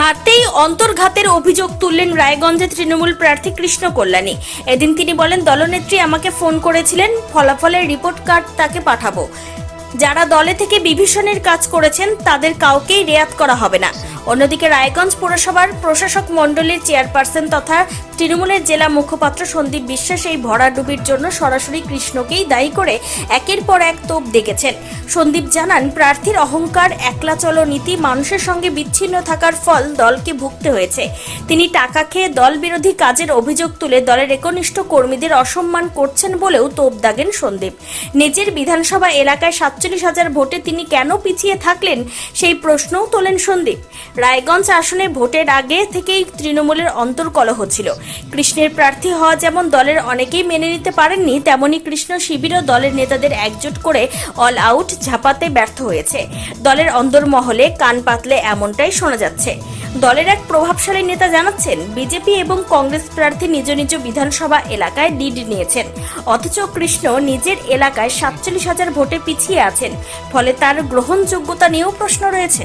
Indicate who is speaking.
Speaker 1: হাতেই অন্তর্ঘাতের অভিযোগ তুললেন রায়গঞ্জে তৃণমূল প্রার্থী কৃষ্ণ কল্যাণী। এদিন তিনি বলেন, দলনেত্রী আমাকে ফোন করেছিলেন, ফলাফলের রিপোর্ট কার্ড তাকে পাঠাবো। যারা দলে থেকে বিভীষণের কাজ করেছেন, তাদের কাউকেই রেয়াত করা হবে না। অন্যদিকে রায়গঞ্জ পৌরসভার প্রশাসক মণ্ডলীর চেয়ারপারসন তথা তৃণমূলের জেলা মুখপাত্র সন্দীপ বিশ্বাস এই ভরাডুবির জন্য সরাসরি কৃষ্ণকেই দায়ী করে একের পর এক তোপ দেখেছেন সন্দীপ জানান, প্রার্থীর অহংকার একলা চলো নীতি, মানুষের সঙ্গে বিচ্ছিন্ন থাকার ফল দলকে ভুগতে হয়েছে। তিনি টাকা খেয়ে দল বিরোধী কাজের অভিযোগ তুলে দলের একনিষ্ঠ কর্মীদের অসম্মান করছেন বলেও তোপ দাগেন সন্দীপ। নিজের বিধানসভা এলাকায় সাতচল্লিশ হাজার ভোটে তিনি কেন পিছিয়ে থাকলেন সেই প্রশ্নও তোলেন সন্দীপ। রায়গঞ্জ আসনে ভোটের আগে থেকেই তৃণমূলের অন্তর্কলহ ছিল। কৃষ্ণের প্রার্থী হওয়া যেমন দলের অনেকেই মেনে নিতে পারেননি, তেমনি কৃষ্ণ শিবিরও দলের নেতাদের একজোট করে অল আউট ঝাপাতে ব্যর্থ হয়েছে। দলের অন্দরমহলে কান পাতলে এমনটাই শোনা যাচ্ছে। দলের এক প্রভাবশালী নেতা জানাচ্ছেন, বিজেপি এবং কংগ্রেস প্রার্থী নিজ নিজ বিধানসভা এলাকায় লিড নিয়েছেন। অথচ কৃষ্ণ নিজের এলাকায় সাতচল্লিশ হাজার ভোটে পিছিয়ে আছেন, ফলে তার গ্রহণযোগ্যতা নিয়েও প্রশ্ন রয়েছে।